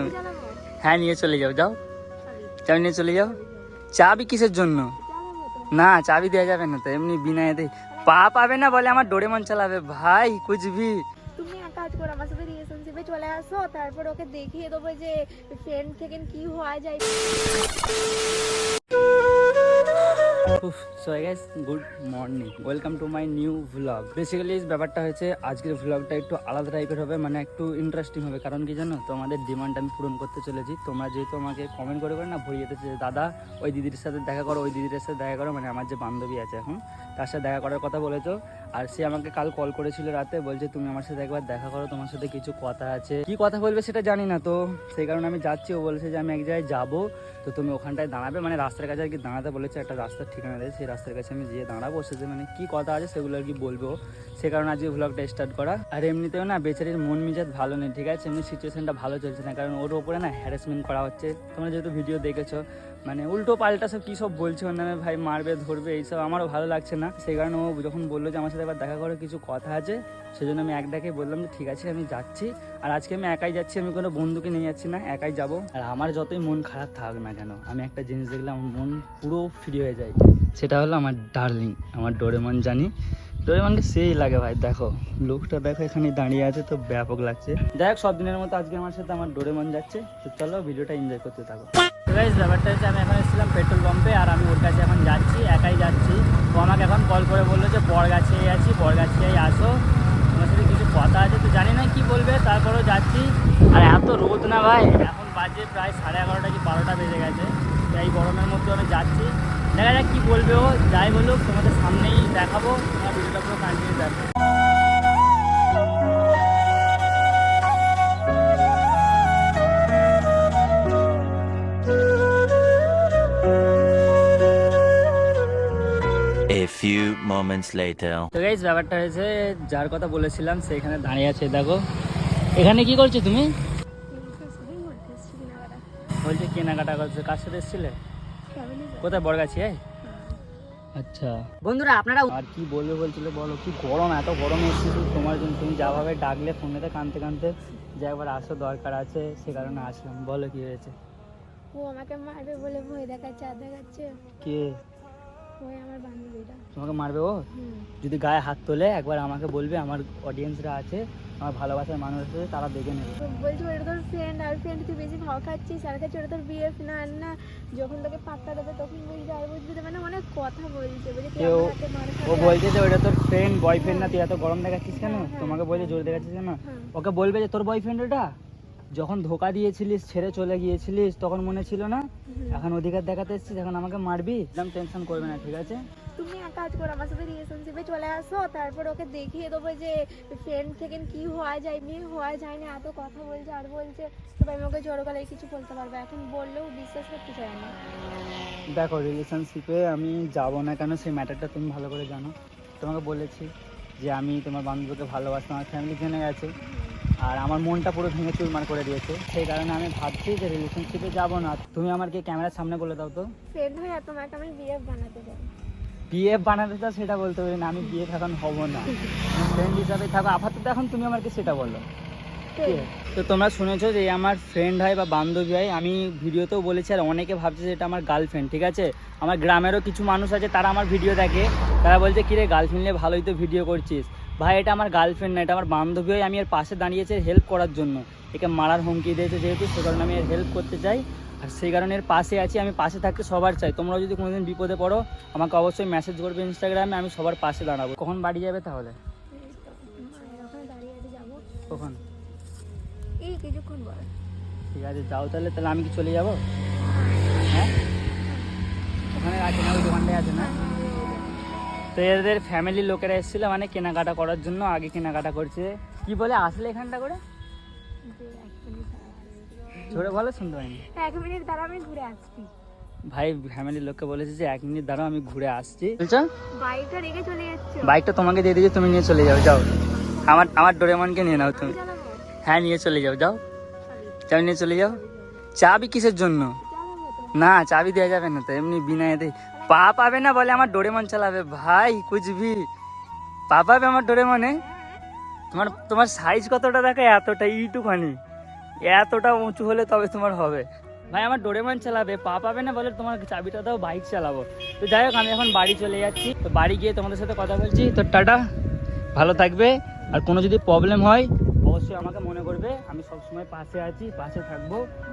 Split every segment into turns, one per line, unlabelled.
তুমি হ্যাঁ নিয়ে চলে যাও যাও।
চাবি
নিয়ে চলে যাও। চাবি কিসের জন্য? না চাবি দেওয়া যাবে না তো এমনি বিনা এতে। পা পাবে না বলে আমার ডোরেমন চালাবে। ভাই কুচবি।
তুমি এক কাজ করো আমার সাথে রিলেশনশিপে চলে আসো তারপর ওকে দেখিয়ে দেবো যে ফ্রেন্ড থেকে কি হওয়া যায়।
So guys good morning welcome to my new vlog basically ব্যাপারটা হয়েছে, আজকের ভ্লগটা একটু আলাদা টাইপের হবে মানে একটু ইন্টারেস্টিং হবে। কারণ কি জানো, তোমাদের ডিমান্ড আমি পূরণ করতে চলেছি। তোমরা যেহেতু আমাকে কমেন্ট করে করে না ভরিয়ে যে, দাদা, ওই দিদির সাথে দেখা করো, ওই দিদির সাথে দেখা করো। মানে আমার যে বান্ধবী আছে এখন, তার সাথে দেখা করার কথা বলেছ। আর সে আমাকে কাল কল করেছিল রাতে, বলছে তুমি আমার সাথে একবার দেখা করো, তোমার সাথে কিছু কথা আছে। কি কথা বলবে সেটা জানি না তো, সেই কারণে আমি যাচ্ছি। ও বলেছে যে আমি এক জায়গায় যাব, তো তুমি ওখানটায় দাঁড়াবে। মানে রাস্তার কাছে আর কি দাঁড়াতে বলেছে, একটা রাস্তার ঠিকানা দেয়। সেই রাস্তার কাছে আমি যেয়ে দাঁড়াবো। সে মানে কি কথা আছে সেগুলো আর কি বলব সে কারণে আজকে ভ্লগটা স্টার্ট করা। আর এমনিতেও না বেচারির মন মিজাজ ভালো নেই, ঠিক আছে? এমনি সিচুয়েশনটা ভালো চলছে না, কারণ ওর ওপরে না হ্যারাসমেন্ট করা হচ্ছে। তোমরা যেহেতু ভিডিও দেখেছ মানে উল্টো পাল্টা সব কী সব বলছে ওর নামে? ভাই মারবে, ধরবে, এইসব আমারও ভালো লাগছে না। সেই কারণে ও যখন বলল যে আমার সাথে একবার দেখা করে কিছু কথা আছে। সেজন্য আমি এক ডাকে বললাম যে, ঠিক আছে, আমি যাচ্ছি। আর আজকে আমি একাই যাচ্ছি, আমি কোনো বন্ধুকে নিয়ে যাচ্ছি না, একাই যাব। আর আমার যতই মন খারাপ থাক না কেন, আমি একটা জিনিস দেখলে আমার মন পুরো ফ্রি হয়ে যায়। সেটা হলো আমার ডার্লিং আমার ডোরেমন জানি। ডোরেমনকে সেই লাগে ভাই, দেখো। লোকটা দেখো এখানে দাঁড়িয়ে আছে, তো ব্যাপক লাগছে। হোক, সব দিনের মতো আজকে আমার সাথে আমার ডোরেমন যাচ্ছে। তো চলো, ভিডিওটা এনজয় করতে থাকো। গাইজ ব্যাপারটা হচ্ছে আমি এখন এসেছিলাম পেট্রোল পাম্পে আর আমি ওর কাছে এখন যাচ্ছি, একাই যাচ্ছি। তো আমাকে এখন কল করে বলল যে বরগাছিয়ায় আছি বরগাছিয়ায় আসো। তোমার সাথে কিছু কথা আছে তো জানি না কি বলবে, তারপরেও যাচ্ছি। আর এত রোদ না ভাই, এখন বাজে প্রায় সাড়ে এগারোটা কি বারোটা বেজে গেছে। তো এই গরমের মধ্যে আমি যাচ্ছি। দেখা যাক কী বলবে ও, যাই বলুক, তোমাদের সামনেই দেখাবো। তোমার ভিডিওটা পুরো কন্টিনিউ দেখো।
Moments later.
তো গাইজ ব্যাপারটা হয়েছে যার কথা বলেছিলাম সেখানে দাঁড়িয়ে আছে দেখো। এখানে কি করছ তুমি? বলছে কেনাকাটা করছ। কার সাথে এসেছিলে? কোথায়? বড়গাছি এই আচ্ছা।
বন্ধুরা আপনারা
আর কি বলবে বলছিল বলো? কি গরম এত গরম এসেছে তোমার জন্য। তুমি যাভাবে ডাকলে ফোনেতে কানতে কানতে যে একবার আসো দরকার আছে সে কারণে আসলাম। বলো কি হয়েছে?
ও আমাকে মারবে বলে ভয় দেখাচ্ছে আর দেখাচ্ছে।
কে?
ওই আমার বান্ধবীটা
তোমাকে মারবে ও? যদি গায়ে হাত তোলে একবার আমাকে বলবে আমার অডিয়েন্সরা আছে আমার ভালোবাসার মানুষ আছে তারা দেখে নেবে।
বলছি ওটা তোর ফ্রেন্ড আর ফ্রেন্ড তুই বেশি ভাও খাচ্ছিস আর কাছে ওটা তোর বিএফ না না যখন তোকে পাত্তা দেবে তখন বুঝতে আর বুঝবি মানে অনেক কথা বলছে বলছে তুই
ও বলছে যে ওটা তোর ফ্রেন্ড বয়ফ্রেন্ড না তুই এত গরম দেখাচ্ছিস কেন?
হ্যাঁ, হ্যাঁ।
তোমাকে বলছে জোর দেখাচ্ছিস কেন?
হ্যাঁ।
ওকে বলবে যে তোর বয়ফ্রেন্ড ওটা? যখন ধোকা দিয়েছিলিস ছেড়ে চলে গিয়েছিলিস তখন মনে ছিল না? এখন অধিকার দেখাতে এসেছিস এখন আমাকে মারবি? একদম টেনশন করবে না ঠিক আছে?
তুমি এক কাজ করো আমার সাথে রিলেশনশিপে চলে আসো তারপর ওকে দেখিয়ে দেবো যে ফ্রেন্ড থেকে কি হওয়া যায় মেয়ে হওয়া যায় না এত কথা বলছে আর বলছে তবে আমি ওকে জড়ো গলায় কিছু বলতে পারব এখন বললেও বিশ্বাস করতে চায় না।
দেখো রিলেশনশিপে আমি যাব না কেন সেই ম্যাটারটা তুমি ভালো করে জানো। তোমাকে বলেছি যে আমি তোমার বান্ধবীকে ভালোবাসি আমার ফ্যামিলি জেনে গেছে। আর আমার মনটা পুরো ভেঙে চুরমার করে দিয়েছে। সেই কারণে আমি ভাবছি যে রিলেশনশিপে যাব না। তুমি আমার কি ক্যামেরার সামনে বলে দাও তো।
তোমাকে আমি বিয়ে বানাতে চাই
বিয়ে বানাতে চাও সেটা বলতে পারি না। আমি বিয়ে এখন হব না। ফ্রেন্ড হিসাবে থাকো আপাতত এখন তুমি আমাকে সেটা বলো? তো তোমরা শুনেছো যে আমার ফ্রেন্ড হয় বা বান্ধবী হয় আমি ভিডিওতেও বলেছি আর অনেকে ভাবছে যে এটা আমার গার্লফ্রেন্ড ঠিক আছে? আমার গ্রামেরও কিছু মানুষ আছে তারা আমার ভিডিও দেখে। তারা বলছে কিরে গার্লফ্রেন্ড নিয়ে ভালোই তো ভিডিও করছিস। ভাই এটা আমার গার্লফ্রেন্ড না এটা আমার বান্ধবী হয় আমি এর পাশে দাঁড়িয়েছে হেল্প করার জন্য। একে মারার হুমকি দিয়েছে যেহেতু সে কারণে আমি এর হেল্প করতে চাই। আর সেই কারণে এর পাশে আছি আমি পাশে থাকতে সবার চাই। তোমরা যদি কোনোদিন বিপদে পড়ো আমাকে অবশ্যই মেসেজ করবে ইনস্টাগ্রামে আমি সবার পাশে দাঁড়াবো। কখন বাড়ি যাবে তাহলে? কখন?
এই কিছুক্ষণ
ঠিক আছে যাও তাহলে তাহলে আমি কি চলে যাব? হ্যাঁ? ওখানে আছে না ওই দোকানটায় আছে না? তো এদের ফ্যামিলির লোকেরা এসেছিল মানে কেনাকাটা করার জন্য আগে কেনাকাটা করছে। কি বলে আসলে এখানটা করে? জোরে বলো শুনতে পাইনি।
এক মিনিট দ্বারা আমি ঘুরে আসছি।
ভাই ফ্যামিলির লোককে বলেছে যে এক মিনিট দাঁড়াও আমি ঘুরে আসছি। বলছো?
বাইকটা রেখে চলে যাচ্ছ?
বাইকটা তোমাকে দিয়ে দিয়েছি তুমি নিয়ে চলে যাও যাও। আমার আমার ডোরেমনকে নিয়ে নাও তুমি। হ্যাঁ নিয়ে চলে যাও যাও।
চাবি
চাবি নিয়ে চলে যাও। চাবি কিসের জন্য? না চাবি দেওয়া যাবে না তো এমনি বিনা এতে। পা পাবে না বলে আমার ডোরেমন চালাবে। ভাই কুচবি পা পাবে আমার ডোরেমনে? তোমার তোমার সাইজ কতটা দেখো? এতটা ইটুখানি এতটা উঁচু হলে তবে তোমার হবে। ভাই, আমার ডোরেমন চালাবে। পা পাবে না বলে তোমার চাবিটা দাও বাইক চালাবো। তো যাই হোক, আমি এখন বাড়ি চলে যাচ্ছি। তো বাড়ি গিয়ে তোমাদের সাথে কথা বলছি। তো টাটা। ভালো থাকবে। আর কোনো যদি প্রবলেম হয় অবশ্যই আমাকে মনে করবে। আমি সবসময় পাশে আছি পাশে থাকব।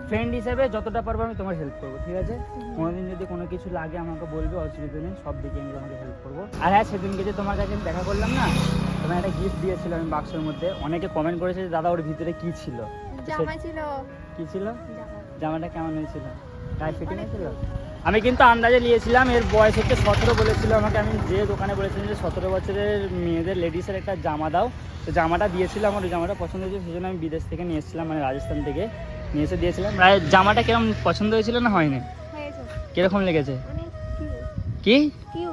ফ্রেন্ড হিসেবে যতটা পারব আমি তোমার হেল্প করব ঠিক আছে? কোনোদিন যদি কোনো কিছু লাগে আমাকে বলবে অসুবিধা নেই সব দিকে আমি তোমাকে হেল্প করব। আর হ্যাঁ সেদিনকে যে তোমার কাছে দেখা করলাম না তোমার একটা গিফট দিয়েছিল আমি বাক্সের মধ্যে। অনেকে কমেন্ট করেছে যে দাদা ওর ভিতরে কি ছিল?
জামা ছিল।
কি ছিল? জামাটা কেমন হয়েছিল? গায়ে ফিটিং হয়েছিল? আমি কিন্তু আন্দাজে নিয়েছিলাম এর বয়স হচ্ছে সতেরো বলেছিল আমাকে। আমি যে দোকানে বলেছিলাম যে সতেরো বছরের মেয়েদের লেডিসের একটা জামা দাও। তো জামাটা দিয়েছিল আমার ওই জামাটা পছন্দ হয়েছিল সেই জন্য আমি বিদেশ থেকে নিয়ে এসেছিলাম মানে রাজস্থান থেকে নিয়ে এসে দিয়েছিলাম। জামাটা কীরকম পছন্দ হয়েছিল না হয়নি? কীরকম লেগেছে?
কিউট
কি?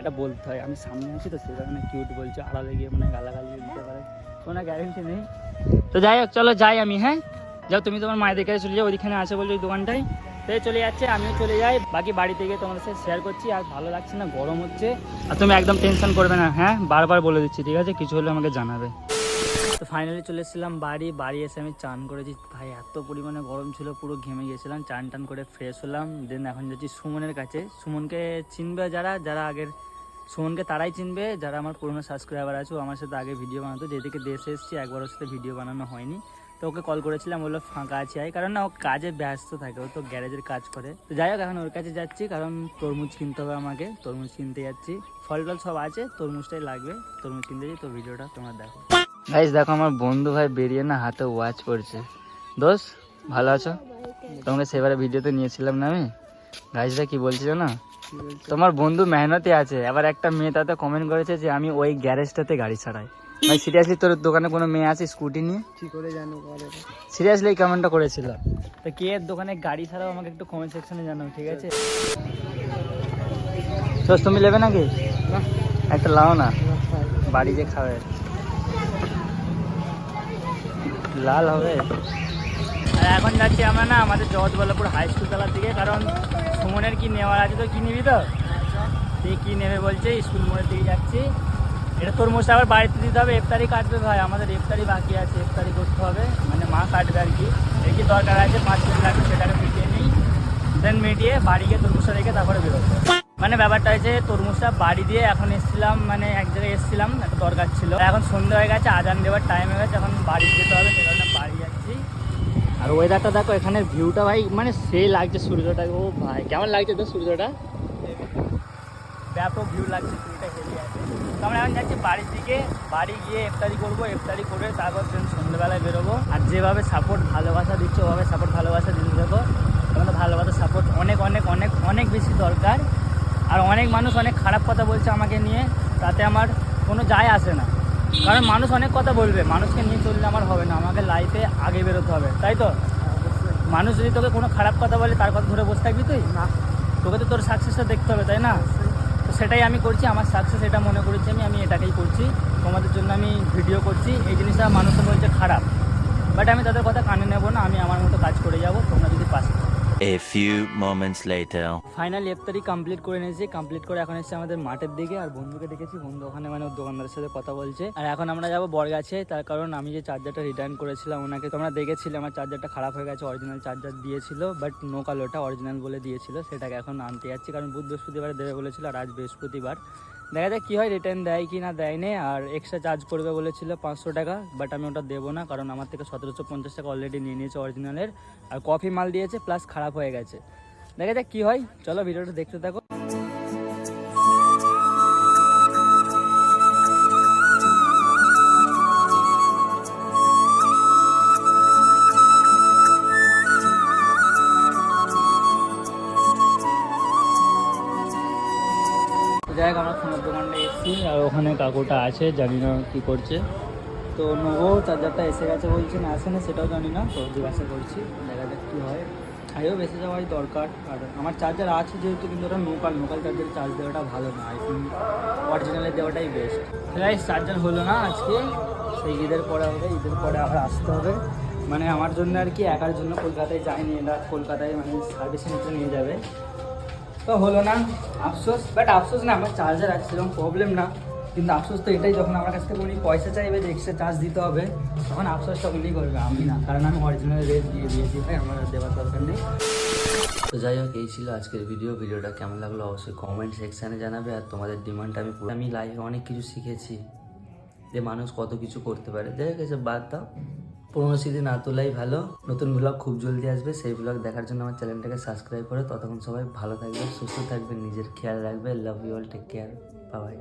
এটা বলতে হয় আমি সামনে আছি তো সেটা মানে কিউট বলছো আড়ালে গিয়ে মানে গালাগালি দিতে পারে। কোনো গ্যারেন্টি নেই। তো যাই হোক চলো যাই আমি হ্যাঁ? যাও তুমি তোমার মায়ের কাছে চলে যাও ওইখানে আছে বলছো ওই দোকানটায়। তো চলে যাচ্ছে, আমিও চলে যাই। বাকি বাড়িতে গিয়ে তোমাদের সাথে শেয়ার করছি, আর ভালো লাগছে না, গরম হচ্ছে। আর তুমি একদম টেনশন করবে না হ্যাঁ? বারবার বলে দিচ্ছি, ঠিক আছে? কিছু হলে আমাকে জানাবে। তো ফাইনালি চলে এসেছিলাম বাড়ি বাড়ি এসে আমি চান করেছি। ভাই, এত পরিমাণে গরম ছিল, পুরো ঘেমে গেছিলাম চান টান করে ফ্রেশ হলাম। দেন এখন যাচ্ছি সুমনের কাছে। সুমনকে চিনবে যারা যারা আগের সুমনকে তারাই চিনবে। যারা আমার পুরনো সাবস্ক্রাইবার আছে আমার সাথে আগে ভিডিও বানাতো। যেদিকে দেশে এসেছি একবার ওর সাথে ভিডিও বানানো হয়নি। তো ওকে কল করেছিলাম, বলল ফাঁকা আছে, আয়। কারণ না, ও কাজে ব্যস্ত থাকে, ও তো গ্যারেজের কাজ করে। তো যাই হোক, এখন ওর কাছে যাচ্ছি, কারণ তরমুজ কিনতে হবে আমাকে। তরমুজ কিনতে যাচ্ছি। ফল টল সব আছে, তরমুজটাই লাগবে। তরমুজ কিনতে যাই তো ভিডিওটা তোমার দেখো। গাইস দেখো আমার বন্ধু ভাই বেরিয়ে না হাতে ওয়াচ পড়ছে দোষ ভালো আছো? তোমাকে সেবারে ভিডিওতে নিয়েছিলাম না আমি? গাইসরা কি বলছিল না তোমার বন্ধু মেহনতি আছে, আবার একটা মেয়ে তাতে কমেন্ট করেছে যে আমি ওই গ্যারেজটাতে গাড়ি ছাড়াই। ভাই সিরিয়াসলি তোর দোকানে কোনো মেয়ে আছে স্কুটি নিয়ে?
কি করে জানো বলে
সিরিয়াসলি এই কমেন্টটা করেছিল। তো কে এর দোকানে গাড়ি ছাড়াও আমাকে একটু কমেন্ট সেকশনে জানাও ঠিক আছে? দোষ তুমি নেবে নাকি? একটা লাও না। বাড়ি যে খাবে। লাল হবে। আর এখন যাচ্ছি আমরা না আমাদের জগৎবল্লভপুর হাই স্কুল তলার দিকে কারণ সুমনের কি নেওয়ার আছে তো কি নিবি তো? তুই কি নেবে বলছে স্কুল মোড়ের দিকে যাচ্ছি। এটা তোর মোস্ট আবার বাড়িতে দিতে হবে ইফতারি কাটবে ভাই। আমাদের ইফতারি বাকি আছে ইফতারি করতে হবে। মানে মা কাটবে আর কি। এই কি দরকার আছে? পাঁচ মিনিট লাগবে সেটাকে মিটিয়ে নিই। দেন মিটিয়ে বাড়ি গিয়ে তরমুজটা রেখে তারপরে বেরোবো। মানে ব্যাপারটা হয়েছে, তরমুজটা বাড়ি দিয়ে এখন এসেছিলাম মানে এক জায়গায় এসেছিলাম একটা দরকার ছিল। এখন সন্ধ্যা হয়ে গেছে, আজান দেওয়ার টাইম হয়ে গেছে, এখন বাড়ি যেতে হবে সে কারণে বাড়ি যাচ্ছি। আর ওয়েদারটা দেখো, এখানে ভিউটা ভাই মানে সেই লাগছে সূর্যটা। ও ভাই, কেমন লাগছে তো সূর্যটা? ব্যাপক ভিউ লাগছে সূর্যটা আছে। আমরা এখন যাচ্ছি বাড়ির দিকে। বাড়ি গিয়ে ইফতারি করব ইফতারি করে তারপর ট্রেন সন্ধ্যেবেলায় বেরোবো। আর যেভাবে সাপোর্ট ভালোবাসা দিচ্ছে ওভাবে সাপোর্ট ভালোবাসা দিতে দেখো তোমাদের ভালোবাসা সাপোর্ট অনেক অনেক অনেক অনেক বেশি দরকার। আর অনেক মানুষ অনেক খারাপ কথা বলছে আমাকে নিয়ে তাতে আমার কোনো যায় আসে না। কারণ মানুষ অনেক কথা বলবে মানুষকে নিয়ে চললে আমার হবে না আমাকে লাইফে আগে বেরোতে হবে তাই তো? মানুষ যদি তোকে কোনো খারাপ কথা বলে তার কথা ধরে বসে থাকবি তুই?
না।
তোকে তো তোর সাকসেসটা দেখতে হবে তাই না? সেটাই আমি করছি, আমার সাকসেস এটা মনে করেছি আমি আমি এটাকেই করছি তোমাদের জন্য আমি ভিডিও করছি এই জিনিসটা মানুষের বলছে খারাপ বাট আমি তাদের কথা কানে নেব না, আমি আমার মতো কাজ করে যাব, তোমরা যদি পাশে।
A few moments later.
Final ইফতারি কমপ্লিট করে নিয়েছি। কমপ্লিট করে এখন এসেছি আমাদের মাঠের দিকে। আর বন্ধুকে দেখেছি। বন্ধু ওখানে মানে ওর দোকানদারের সাথে কথা বলছে। আর এখন আমরা যাব বরগাছে। তার কারণ আমি যে চার্জারটা রিটার্ন করেছিলাম, ওনাকে তোমরা দেখেছিলে। আমার চার্জারটা খারাপ হয়ে গেছে অরিজিনাল চার্জার দিয়েছিল। বাট নো কালোটা অরিজিনাল বলে দিয়েছিল। সেটাকে এখন আনতে যাচ্ছি। কারণ বুধ বৃহস্পতিবারে দেবে বলেছিল, আর আজ বৃহস্পতিবার। দেখা যাক কী হয় রিটার্ন দেয় কি না দেয় নে। আর এক্সট্রা চার্জ করবে বলেছিল পাঁচশো টাকা বাট আমি ওটা দেবো না, কারণ আমার থেকে সতেরোশো পঞ্চাশ টাকা অলরেডি নিয়ে নিয়েছে অরিজিনালের আর কফি মাল দিয়েছে প্লাস খারাপ হয়ে গেছে। দেখা যাক কি হয়, চলো ভিডিওটা দেখতে থাকো। যাই হোক, আমরা ফোনের এসেছি আর ওখানে কাকুটা আছে, জানি না কী করছে। তো নেব চার্জারটা এসে গেছে বলছে, না আসে না, সেটাও জানি না। তো জিজ্ঞাসা করছি, দেখা যাক কী হয়। আইও বেঁচে যাওয়াই দরকার। আর আমার চার্জার আছে যেহেতু, কিন্তু ওটা লোকাল লোকাল চার্জার চার্জ দেওয়াটা ভালো না। আইফোন অরিজিনালে দেওয়াটাই বেস্ট গাইস চার্জার হলো না আজকে। সেই ঈদের পরে হবে, ঈদের পরে আবার আসতে হবে। মানে আমার জন্য আর কি, একার জন্য কলকাতায় যায়নি এটা কলকাতায় মানে সার্ভিস সেন্টারে নিয়ে যাবে। তো হলো না, আফসোস। বাট আফসোস না, আমার চার্জার আছে, সেরকম প্রবলেম না।
কিন্তু আফসোস তো এটাই, যখন আমার কাছ থেকে উনি পয়সা চাইবে যে এক্সট্রা চার্জ দিতে হবে, তখন আফসোসটা উনি করবে, আমি না। কারণ আমি অরিজিনাল রেট দিয়ে দিয়েছি ভাই আমার দেওয়ার দরকার নেই।
তো যাই হোক, এই ছিল আজকের ভিডিও ভিডিওটা কেমন লাগল অবশ্যই কমেন্ট সেকশানে জানাবে। আর তোমাদের ডিমান্ডটা আমি আমি লাইফে অনেক কিছু শিখেছি। যে মানুষ কত কিছু করতে পারে। যাই হোক, এসব বাদ দাও। পুরোনো স্মৃতি না তোলাই ভালো। নতুন ব্লগ খুব জলদি আসবে, সেই ব্লগ দেখার জন্য আমার চ্যানেলটাকে সাবস্ক্রাইব করো। ততক্ষণ সবাই ভালো থাকবে সুস্থ থাকবে নিজের খেয়াল রাখবে love you all take care bye